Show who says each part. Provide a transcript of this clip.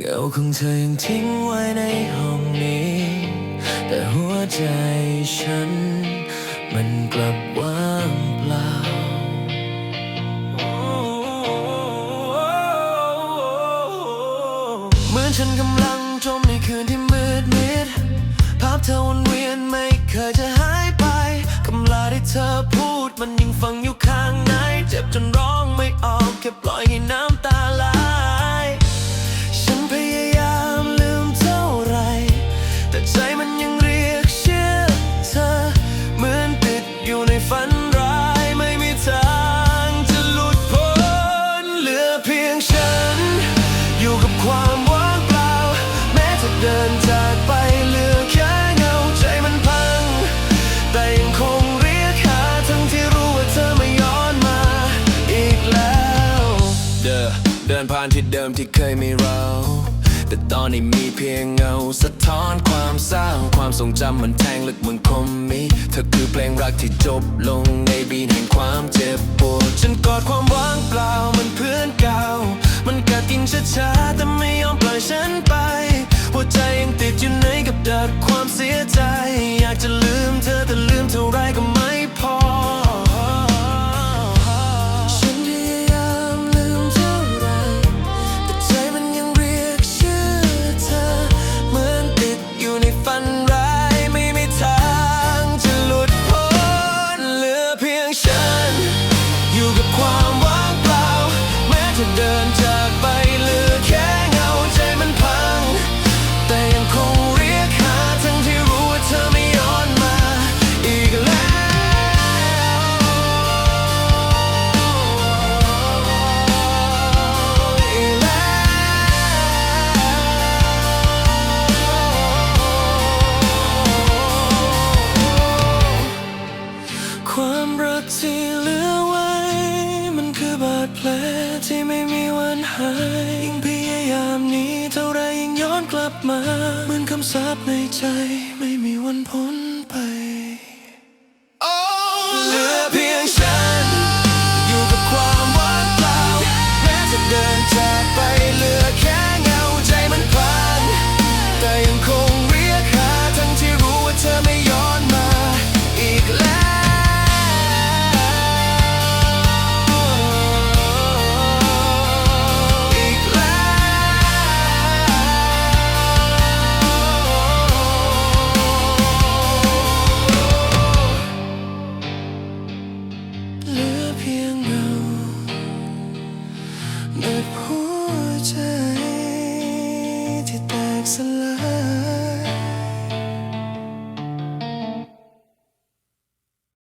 Speaker 1: เงาของเธอยังทิ้งไว้ในห้องนี้ แต่หัวใจฉัน มันกลับว่างเปล่า เหมือนฉันกำลังจมในคืนที่มืดมิด ภาพเธอวนเวียนไม่เคยจะหายไป คำลาที่เธอพูดมันยังฝังอยู่ข้างใน เจ็บจนร้องไม่ออกแค่ปล่อยให้น้ำ เดินผ่านที่เดิมที่เคยมีเรา แต่ตอนนี้มีเพียงเงา สะท้อนความเศร้า ความทรงจำมันแทงลึกเหมือนคมมี เธอคือเพลงรักที่จบลงในบีนแห่งความเจ็บ กับความว่างเปล่า แม้จะเดินจากไปเหลือแค่เงาใจมันพัง แต่ยังคงเรียกหาทั้งที่รู้ว่าเธอไม่ย้อนมา อีกแล้วอีกแล้ว ความรักที่เหลือไว้ แผลที่ไม่มีวันหายยิ่งพยายามหนี้เท่าไรยิ่งย้อนกลับมา เหมือนคำสาปในใจไม่มีวันพ้น ใ